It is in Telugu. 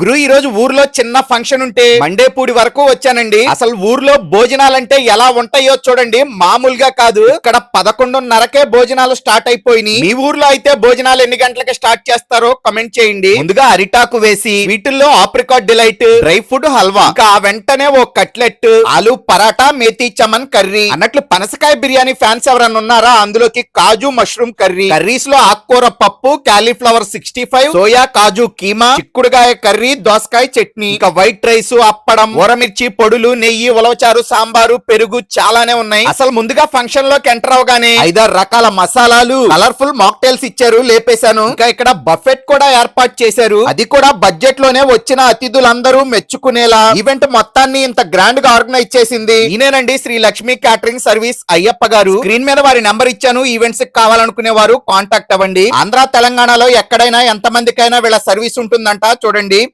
గురు ఈ రోజు ఊర్లో చిన్న ఫంక్షన్ ఉంటే మండేపూడి వరకు వచ్చానండి. అసలు ఊర్లో భోజనాలంటే ఎలా ఉంటాయో చూడండి. మామూలుగా కాదు ఇక్కడ పదకొండున్నరకే భోజనాలు స్టార్ట్ అయిపోయినాయి. మీ ఊర్లో అయితే భోజనాలు ఎన్ని గంటలకి స్టార్ట్ చేస్తారో కమెంట్ చేయండి. ముందుగా అరిటాకు వేసి వీటిల్లో apricot delight dry food halwa ఇంకా ఆ వెంటనే ఓ కట్లెట్ ఆలు పరాటా మేతి చమన్ కర్రీ అన్నట్లు పనసకాయ బిర్యానీ ఫ్యాన్స్ ఎవరన్నా ఉన్నారా? అందులోకి కాజు మష్రూమ్ కర్రీ కర్రీస్లో ఆకుకూర పప్పు క్యాలీఫ్లవర్ సిక్స్టీ ఫైవ్ సోయా కాజు కీమా చిక్కుడుగాయ కర్రీ దోసకాయ చట్నీ ఇంకా వైట్ రైస్ అప్పడం ఊరమిర్చి పొడులు నెయ్యి ఉలవచారు సాంబారు పెరుగు చాలానే ఉన్నాయి. అసలు ముందుగా ఫంక్షన్లోకి ఎంటర్ అవగానే ఐదారు రకాల మసాలాలు కలర్ఫుల్ మాక్టైల్స్ ఇచ్చారు లేపేశాను. ఇంకా ఇక్కడ బఫెట్ కూడా ఏర్పాటు చేశారు. అది కూడా బడ్జెట్లోనే వచ్చిన అతిథులందరూ మెచ్చుకునేలా ఈవెంట్ మొత్తాన్ని ఇంత గ్రాండ్గా ఆర్గనైజ్ చేసింది. ఈయనేనండి శ్రీ లక్ష్మి క్యాటరింగ్ సర్వీస్ అయ్యప్ప గారు. స్క్రీన్ మీద వారి నెంబర్ ఇచ్చాను. ఈవెంట్స్కి కావాలనుకునే వారు కాంటాక్ట్ అవ్వండి. ఆంధ్ర తెలంగాణలో ఎక్కడైనా ఎంత మందికైనా వీళ్ళ సర్వీస్ ఉంటుందంట. చూడండి.